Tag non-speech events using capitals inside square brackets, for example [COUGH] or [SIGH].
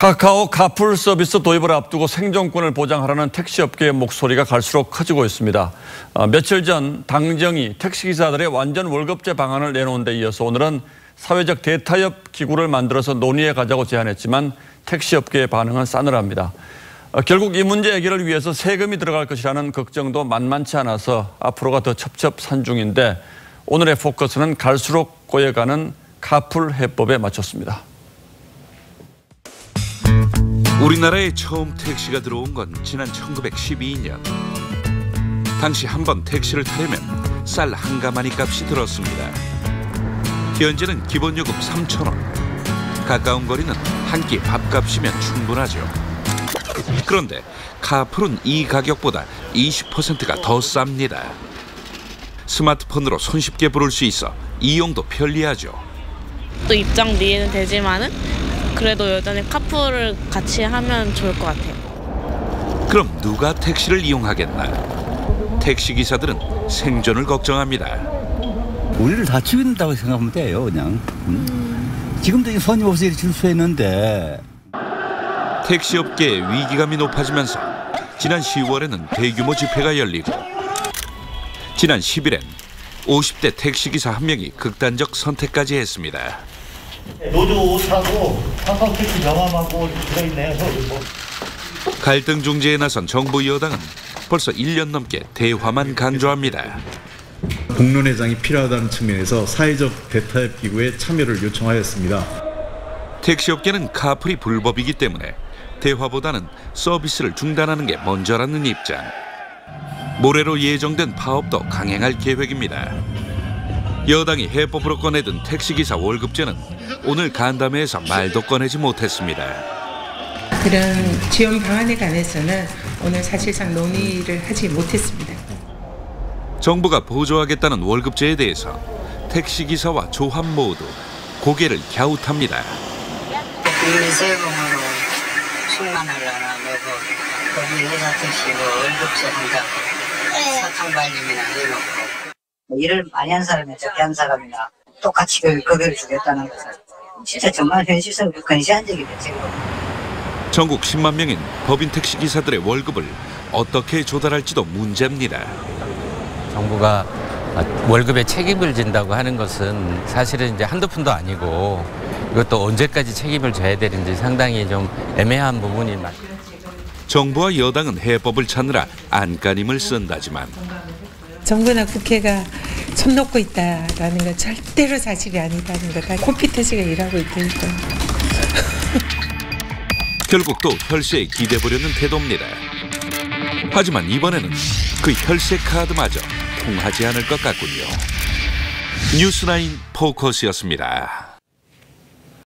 카카오 카풀 서비스 도입을 앞두고 생존권을 보장하라는 택시업계의 목소리가 갈수록 커지고 있습니다. 어, 며칠 전 당정이 택시기사들의 완전 월급제 방안을 내놓은 데 이어서 오늘은 사회적 대타협 기구를 만들어서 논의해 가자고 제안했지만 택시업계의 반응은 싸늘합니다. 어, 결국 이 문제 해결을 위해서 세금이 들어갈 것이라는 걱정도 만만치 않아서 앞으로가 더 첩첩산중인데 오늘의 포커스는 갈수록 꼬여가는 카풀 해법에 맞췄습니다. 우리나라에 처음 택시가 들어온 건 지난 1912년. 당시 한 번 택시를 타려면 쌀 한 가마니 값이 들었습니다. 현재는 기본 요금 3천 원. 가까운 거리는 한 끼 밥값이면 충분하죠. 그런데 카풀은 이 가격보다 20%가 더 쌉니다. 스마트폰으로 손쉽게 부를 수 있어 이용도 편리하죠. 또 입장 미에는 되지만은 그래도 여전히 카풀을 같이 하면 좋을 것 같아요. 그럼 누가 택시를 이용하겠나? 택시 기사들은 생존을 걱정합니다. 우리를 다 죽인다고 생각하면 돼요, 그냥. 음. 지금도 이 손님 없이 이렇게 줄수 있는데 택시 업계의 위기감이 높아지면서 지난 10월에는 대규모 집회가 열리고 지난 10일엔 50대 택시 기사 한 명이 극단적 선택까지 했습니다. 노조 옷하고 한강 택시 명함하고 들어있네요. 뭐. 갈등 중재에 나선 정부 여당은 벌써 1년 넘게 대화만 강조합니다. 공론회장이 필요하다는 측면에서 사회적 대타협 기구에 참여를 요청하였습니다. 택시업계는 카풀이 불법이기 때문에 대화보다는 서비스를 중단하는 게 먼저라는 입장. 모레로 예정된 파업도 강행할 계획입니다. 여당이 해법으로 꺼내든 택시기사 월급제는 오늘 간담회에서 말도 꺼내지 못했습니다. 그런 지원 방안에 관해서는 오늘 사실상 논의를 하지 못했습니다. 정부가 보조하겠다는 월급제에 대해서 택시기사와 조합 모두 고개를 갸웃합니다. 이 세금으로 10만 하려나 내고 거기 회사 택시 뭐 월급제 한다 사탕 발림이나 해놓고 뭐 일을 많이 한 사람이나 적게 한 사람이나 똑같이 그 급여를 주겠다는 것은 진짜 정말 현실성이 근시안적인 대책이고 전국 10만 명인 법인 택시 기사들의 월급을 어떻게 조달할지도 문제입니다. 정부가 월급에 책임을 진다고 하는 것은 사실은 이제 한두 푼도 아니고 이것도 언제까지 책임을 져야 되는지 상당히 좀 애매한 부분이 많. 정부와 여당은 해법을 찾느라 안간힘을 쓴다지만 정부나 국회가 손 놓고 있다라는 건 절대로 사실이 아니다는 거다. 콤피터지가 일하고 있다니까. [LAUGHS] 결국 또 혈세에 기대보려는 태도입니다. 하지만 이번에는 그 혈세 카드마저 통하지 않을 것 같군요. 뉴스라인 포커스였습니다.